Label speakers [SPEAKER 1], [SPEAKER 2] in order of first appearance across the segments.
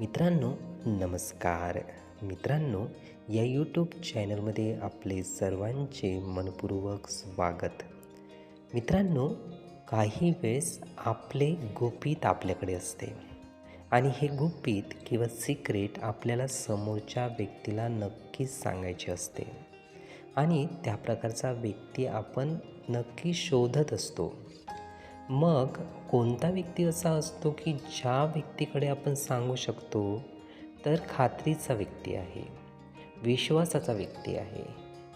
[SPEAKER 1] मित्रांनो नमस्कार. मित्रांनो या यूट्यूब चॅनलमध्ये आपले सर्वांचे मनपूर्वक स्वागत. मित्रांनो काही वेळेस आपले गुपित आपल्याकडे असते. आणि हे गुपित किंवा सिक्रेट आपल्याला समोरच्या व्यक्तीला नक्कीच सांगायचे असते. आणि त्या प्रकारचा व्यक्ती आपण नक्की शोधत असतो. मग कोणता व्यक्ती असा असतो की ज्या व्यक्तीकडे आपण सांगू शकतो तर खात्रीचा व्यक्ती आहे विश्वासाचा व्यक्ती आहे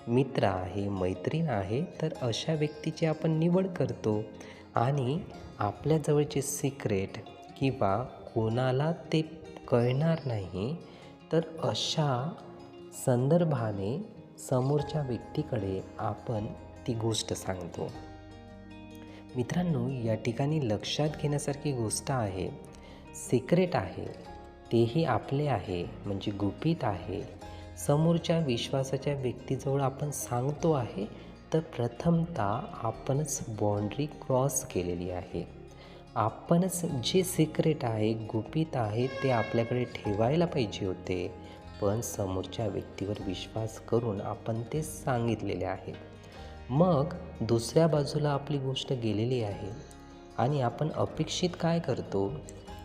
[SPEAKER 1] मित्र आहे मैत्रीण आहे तर अशा व्यक्तीची आपण निवड करतो. आणि आपल्याजवळचे सिक्रेट किंवा कोणाला ते कळणार नाही तर अशा संदर्भाने समोरच्या व्यक्तीकडे आपण ती गोष्ट सांगतो. मित्रांनो या ठिकाणी लक्षात घेण्यासारखी गोष्ट आहे. सिक्रेट आहे. तेही आपले आहे म्हणजे गुपित आहे. समोरच्या विश्वासाच्या व्यक्तीजवळ आपण सांगतो आहे तर प्रथमतः आपणच बाँड्री क्रॉस केलेली आहे. आपणच जे सिक्रेट आहे गुपित आहे ते आपल्याकडे ठेवायला पाहिजे होते. पण समोरच्या व्यक्तीवर विश्वास करून आपण ते सांगितलेले आहे. मग दुसऱ्या बाजूला आपली गोष्ट गेलेली आहे आणि आपण अपेक्षित काय करतो?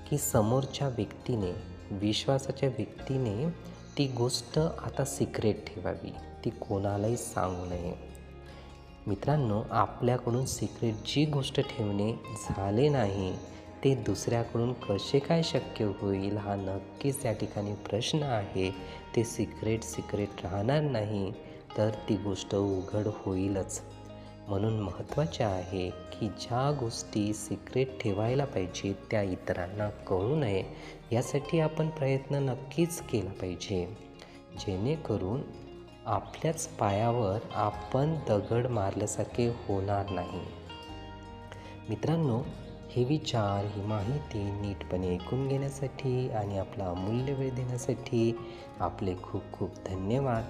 [SPEAKER 1] की समोरच्या व्यक्तीने विश्वासाच्या व्यक्तीने ती गोष्ट आता सिक्रेट ठेवावी. ती कोणालाही सांगू नये. मित्रांनो आपल्याकडून सिक्रेट जी गोष्ट ठेवणे झाले नाही ते दुसऱ्याकडून कसे काय शक्य होईल हा नक्कीच या ठिकाणी प्रश्न आहे. ते सिक्रेट सिक्रेट राहणार नाही. तर ती गोष्ट उघड होईलच. म्हणून महत्त्वाचे आहे की ज्या गोष्टी सिक्रेट ठेवायला पाहिजे त्या इतरांना कळू नये यासाठी आपण प्रयत्न नक्कीच केला पाहिजे. जेणेकरून आपल्याच पायावर आपण दगड मारल्यासारखे होणार नाही. मित्रांनो हे विचार ही माहिती नीटपणे ऐकून घेण्यासाठी आणि आपला अमूल्य वेळ देण्यासाठी आपले खूप खूप धन्यवाद.